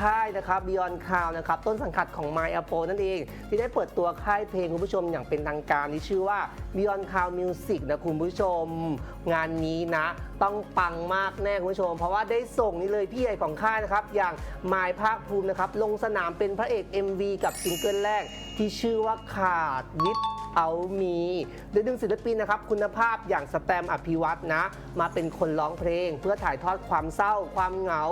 ค่ายนะครับ Beyond Cloud นะครับต้นสังกัดของ My Apple นั่นเอง ที่ได้เปิดตัวค่ายเพลงคุณผู้ชมอย่างเป็นทางการที่ชื่อว่า Beyond Cloud Music นะคุณผู้ชม งานนี้นะ ต้องปังมากแน่คุณผู้ชม เพราะว่าได้ส่งนี่เลยพี่ใหญ่ของค่ายนะครับ อย่างมายภาคภูมินะครับลงสนามเป็นพระเอก MV กับซิงเกิลแรกที่ชื่อว่าขาดวิท เอามีโดยดึงศิลปินนะครับคุณภาพอย่างสแตมอภิวัตนะ มาเป็นคนร้องเพลง เพื่อถ่ายทอดความเศร้า ความเหงา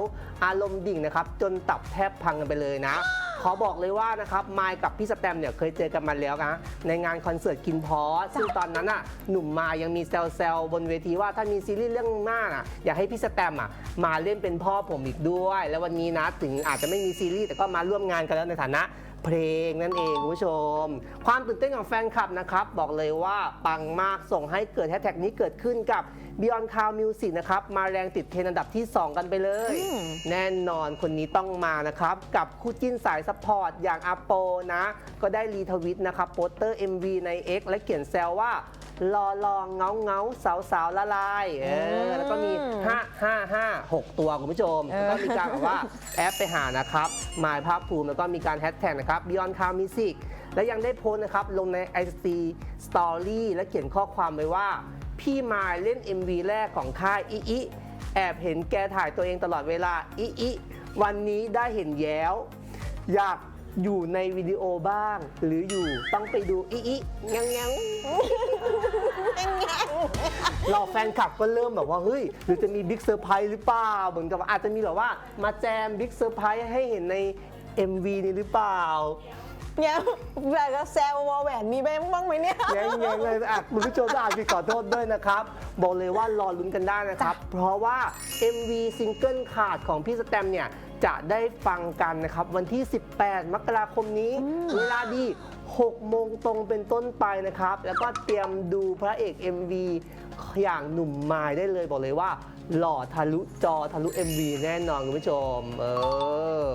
อารมณ์ดิ่งนะครับ จนตับแทบพังกันไปเลยนะขอบอกเลยว่านะครับมายกับพี่สแตมเนี่ยเคยเจอกันมาแล้วนะในงานคอนเสิร์ตกินพอซึ่งตอนนั้นอะหนุ่มมายยังมีแซวๆบนเวทีว่าถ้ามีซีรีส์เรื่องหน้าอะอยากให้พี่สแตมอะมาเล่นเป็นพ่อผมอีกด้วย แล้ววันนี้นะถึงอาจจะไม่มีซีรีส์แต่ก็มาร่วมงานกันแล้วในฐานะ เพลงนั่นเองคุณผู้ชม ความตื่นเต้นของแฟนคลับนะครับ บอกเลยว่าปังมากส่งให้เกิดแฮชแท็กนี้เกิดขึ้นกับ Beyond Cloud Music นะครับ มาแรงติดเทรนด์อันดับที่ 2 กันไปเลยอืมแน่นอนคนนี้ต้องมานะครับ กับคู่จิ้นสายซัพพอร์ตอย่างอาโปนะ ก็ได้รีทวิตนะครับโปสเตอร์ MV ใน X และเขียนแซวว่า รอลองเงาเงาสาวสาวๆละลายเออแล้วก็มี 5 5 5 6 ตัวคุณผู้ชมแล้วก็มีการแบบว่าแอปไปหานะครับมายภาคภูมิแล้วก็มีการแฮชแท็กนะครับ Beyond Cloud Music และยังได้โพสต์นะครับ ลงใน IC Story และเขียนข้อความไว้ว่า พี่มายเล่น MV แรกของค่ายอิอิแอบเห็นแกถ่ายตัวเองตลอดเวลาอิอิวันนี้ได้เห็นแย้ว อยาก อยู่ในวิดีโอบ้าง หรืออยู่ต้องไปดูอิอิยังยังเราแฟนคลับก็เริ่มแบบว่าเฮ้ยหรือจะมีบิ๊กเซอร์ไพรส์หรือเปล่าเหมือนกับว่าอาจจะมีแบบว่ามาแจมบิ๊กเซอร์ไพรส์ให้เห็นใน MV นี้หรือเปล่าเนี่ยแบบก็แซววอลแหวนมีบ้างไหมเนี่ยแง่งๆเลยอะคุณผู้ชมก็อาจจะขอโทษด้วยนะครับ บอกเลยว่ารอลุ้นกันได้นะครับ เพราะว่า MV ซิงเกิลขาดของพี่สแตมเนี่ย จะได้ฟังกันนะครับวันที่ 18 มกราคมนี้ เวลาดี6โมงตรงเป็นต้นไปนะครับ แล้วก็เตรียมดูพระเอก MV อย่างหนุ่มมายได้เลยบอกเลยว่า หล่อทะลุจอทะลุ MV แน่นอนคุณผู้ชม เออ